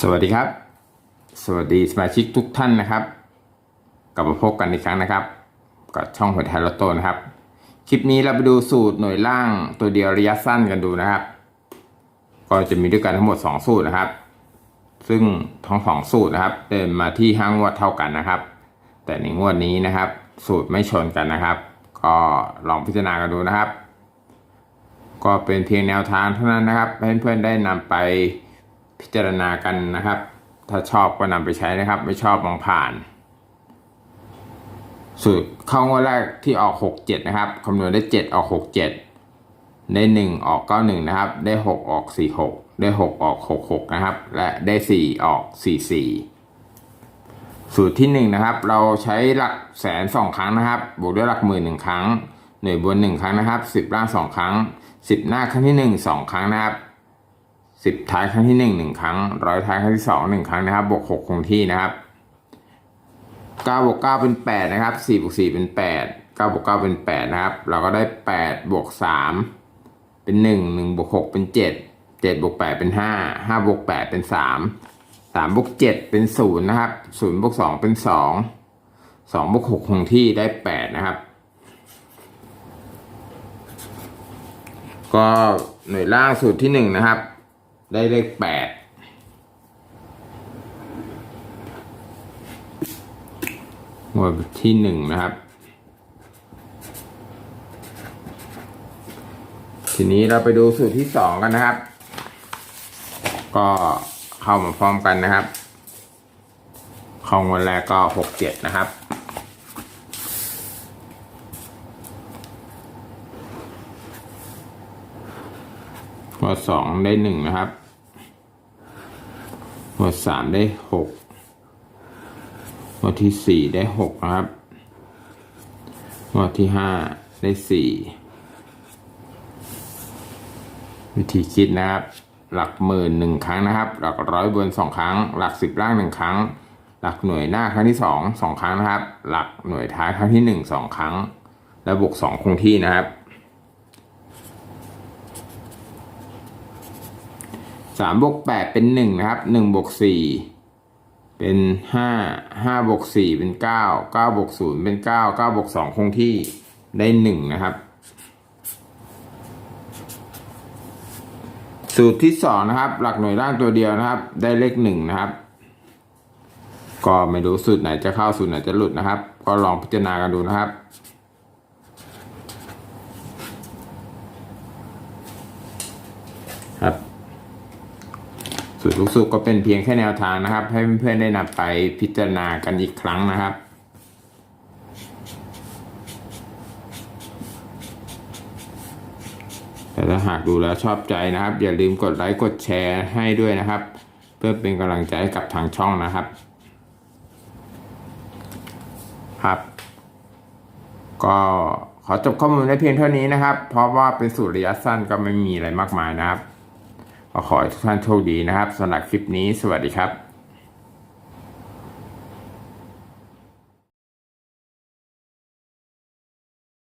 สวัสดีครับ สวัสดีสมาชิกทุกท่านนะครับ กลับมาพบกันอีกครั้งนะครับ กับช่องหัวไทยลอตโต้นะครับ คลิปนี้เราไปดูสูตรหน่วยล่างตัวเดียวระยะสั้นกันดูนะครับ ก็จะมีด้วยกันทั้งหมด 2 สูตรนะครับ ซึ่งทั้งสองสูตรนะครับเดินมาที่ห้างวดเท่ากันนะครับ แต่ในงวดนี้นะครับ สูตรไม่ชนกันนะครับ ก็ลองพิจารณากันดูนะครับ ก็เป็นเพียงแนวทางเท่านั้นนะครับให้เพื่อนๆได้นำไป พิจารณากันนะครับ ถ้าชอบก็นำไปใช้นะครับ ไม่ชอบมองผ่าน สูตรเข้างวดแรกที่ออก 67 นะครับคำนวณได้ 7 ออก 67 ได้ 1 ออก 91 นะครับ ได้ 6 ออก 46 ได้ 6 ออก 66 นะครับ และได้ 4 ออก 44สูตรที่1นะครับเราใช้หลักแสนสองครั้งนะครับ บวกด้วยหลักหมื่นหนึ่งครั้ง หน่วยบนหนึ่งครั้งนะครับสิบล่างสองครั้งสิบหน้าครั้งที่หนึ่งสองครั้งนะครับ สิบท้ายครั้งที่หนึ่งหนึ่งครั้งร้อยท้ายครั้งที่สองหนึ่งครั้งนะครับบวกหกคงที่นะครับเก้าบวกเก้าเป็นแปดนะครับสี่บวกสี่เป็นแปดเก้าบวกเก้าเป็นแปดนะครับ เราก็ได้แปดบวกสามเป็นหนึ่งหนึ่งบวกหกเป็นเจ็ดเจ็ดบวกแปดเป็นห้าห้าบวกแปดเป็นสามสามบวกเจ็ดเป็นศูนย์นะครับศูนย์บวกสองเป็นสองสองบวกหกคงที่ได้แปดนะครับ ก็หน่วยล่างสูตรที่หนึ่งนะครับ ได้เลขแปดหน่วยที่หนึ่งนะครับ ทีนี้เราไปดูสูตรที่สองกันนะครับ ก็เข้ามาพร้อมกันนะครับ ของวันแรกก็หกเจ็ดนะครับ หมวดสองได้หนึ่งนะครับหมวดสามได้หกหมวดที่สี่ได้หกนะครับหมวดที่ห้าได้สี่วิธีคิดนะครับ หลักหมื่นหนึ่งครั้งนะครับ หลักร้อยบนสองครั้ง หลักสิบล่างหนึ่งครั้ง หลักหน่วยหน้าครั้งที่สองสองครั้งนะครับ หลักหน่วยท้ายครั้งที่หนึ่งสองครั้ง และบวกสองคงที่นะครับ สามบวกแปดเป็นหนึ่งนะครับหนึ่งบวกสี่เป็นห้าห้าบวกสี่เป็นเก้าเก้าบวกศูนย์เป็นเก้าเก้าบวกสองคงที่ได้หนึ่งนะครับ สูตรที่สองนะครับ หลักหน่วยล่างตัวเดียวนะครับ ได้เลขหนึ่งนะครับ ก็ไม่รู้สูตรไหนจะเข้าสูตรไหนจะหลุดนะครับ ก็ลองพิจารณากันดูนะครับครับ สูตรลูกสูตรก็เป็นเพียงแค่แนวทางนะครับ ให้เพื่อนๆได้นำไปพิจารณากันอีกครั้งนะครับแต่ถ้าหากดูแล้วชอบใจนะครับ อย่าลืมกดไลค์กดแชร์ให้ด้วยนะครับ เพื่อเป็นกำลังใจให้กับทางช่องนะครับ ครับ ก็ขอจบข้อมูลได้เพียงเท่านี้นะครับ เพราะว่าเป็นสูตรระยะสั้นก็ไม่มีอะไรมากมายนะครับ ขอให้ทุกท่านโชคดีนะครับสำหรับคลิปนี้สวัสดีครับ